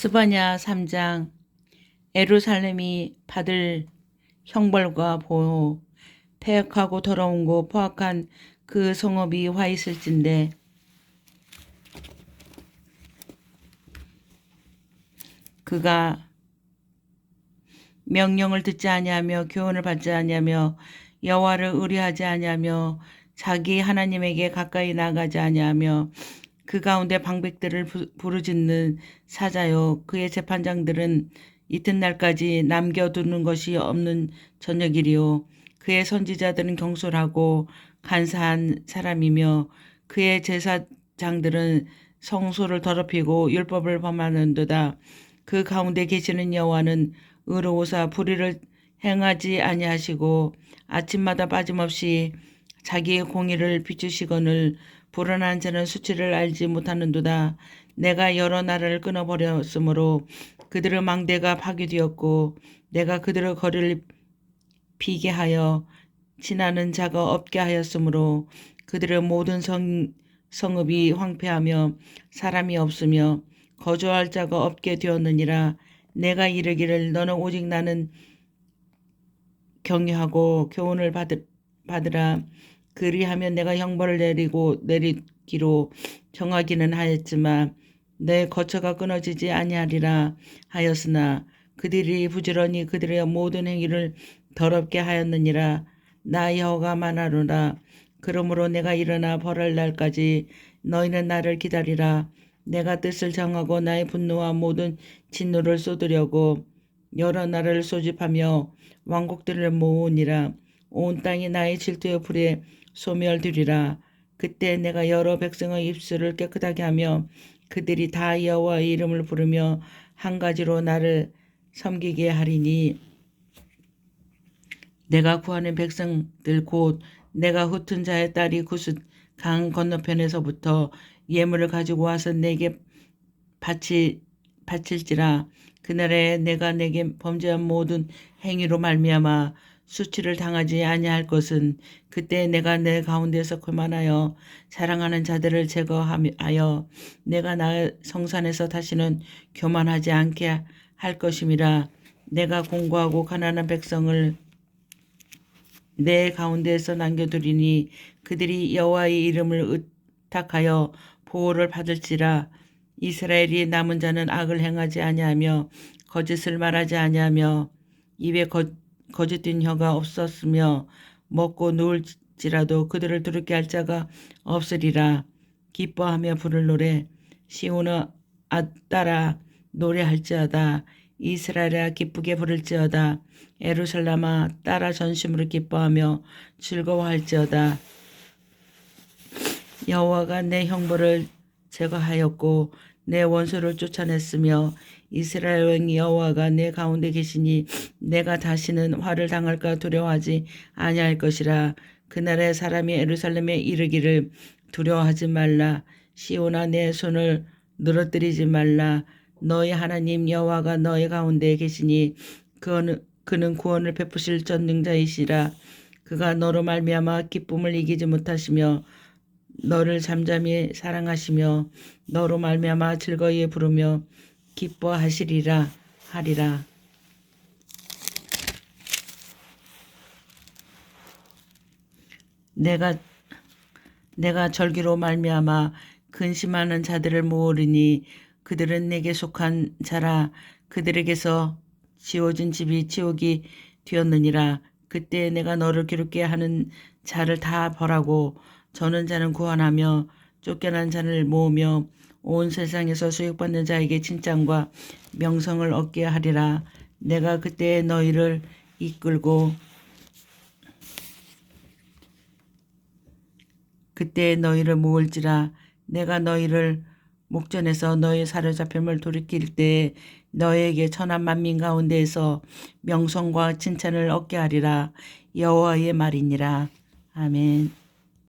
스바냐 3장 에루살렘이 받을 형벌과 보호 폐역하고 더러운 곳 포악한 그 성읍이 화 있을진데. 그가 명령을 듣지 아니하며 교훈을 받지 아니하며 여호와를 의뢰하지 아니하며 자기 하나님에게 가까이 나가지 아니하며 그 가운데 방백들을 부- 부르짖는 사자요 그의 재판장들은 이튿날까지 남겨두는 것이 없는 저녁이리요. 그의 선지자들은 경솔하고 간사한 사람이며 그의 제사장들은 성소를 더럽히고 율법을 범하는도다. 그 가운데 계시는 여호와는 의로우사 불의를 행하지 아니하시고 아침마다 빠짐없이 자기의 공의를 비추시거늘 불안한 자는 수치를 알지 못하는도다. 내가 여러 나라를 끊어버렸으므로 그들의 망대가 파괴되었고 내가 그들의 거리를 비게 하여 지나는 자가 없게 하였으므로 그들의 모든 성, 성읍이 황폐하며 사람이 없으며 거주할 자가 없게 되었느니라. 내가 이르기를 너는 오직 나는 경외하고 교훈을 받으, 받으라. 그리하면 내가 형벌을 내리고 내리기로 정하기는 하였지만 내 거처가 끊어지지 아니하리라 하였으나 그들이 부지런히 그들의 모든 행위를 더럽게 하였느니라. 나 여호가 만하노라. 그러므로 내가 일어나 벌할 날까지 너희는 나를 기다리라. 내가 뜻을 정하고 나의 분노와 모든 진노를 쏟으려고 여러 나라를 소집하며 왕국들을 모으니라 온 땅이 나의 질투의 불에 소멸되리라. 그때 내가 여러 백성의 입술을 깨끗하게 하며 그들이 다 여호와의 이름을 부르며 한 가지로 나를 섬기게 하리니 내가 구하는 백성들 곧 내가 흩은 자의 딸이 구스 강 건너편에서부터 예물을 가지고 와서 내게 바치 바칠지라 그날에 내가 내게 범죄한 모든 행위로 말미암아 수치를 당하지 아니할 것은 그때 내가 내 가운데서 그만하여 사랑하는 자들을 제거하여 내가 나의 성산에서 다시는 교만하지 않게 할 것임이라 내가 공고하고 가난한 백성을 내 가운데에서 남겨두리니 그들이 여호와의 이름을 의탁하여 보호를 받을지라 이스라엘이 남은 자는 악을 행하지 아니하며 거짓을 말하지 아니하며 입에 거, 거짓된 혀가 없었으며 먹고 누울지라도 그들을 두렵게 할 자가 없으리라. 기뻐하며 부를 노래 시온아 따라 노래할지어다. 이스라엘아 기쁘게 부를지어다. 에루살람아 따라 전심으로 기뻐하며 즐거워할지어다. 여호와가 내 형벌을 제거하였고 내 원수를 쫓아냈으며 이스라엘 왕 여호와가 내 가운데 계시니 내가 다시는 화를 당할까 두려워하지 아니할 것이라. 그날에 사람이 에루살렘에 이르기를 두려워하지 말라. 시온아 내 손을 늘어뜨리지 말라. 너희 하나님 여호와가 너희 가운데 계시니 그는 그는 구원을 베푸실 전능자이시라. 그가 너로 말미암아 기쁨을 이기지 못하시며 너를 잠잠히 사랑하시며 너로 말미암아 즐거이 부르며 기뻐하시리라 하리라. 내가 내가 절기로 말미암아 근심하는 자들을 모으리니 그들은 내게 속한 자라 그들에게서 지워진 집이 지옥이 되었느니라 그때 내가 너를 괴롭게 하는 자를 다 벌하고 저는 자는 구원하며 쫓겨난 자를 모으며 온 세상에서 수익받는 자에게 칭찬과 명성을 얻게 하리라. 내가 그때 너희를 이끌고 그때 너희를 모을지라 내가 너희를 목전에서 너희 사로잡힘을 돌이킬 때 너에게 천한 만민 가운데에서 명성과 칭찬을 얻게 하리라 여호와의 말이니라 아멘.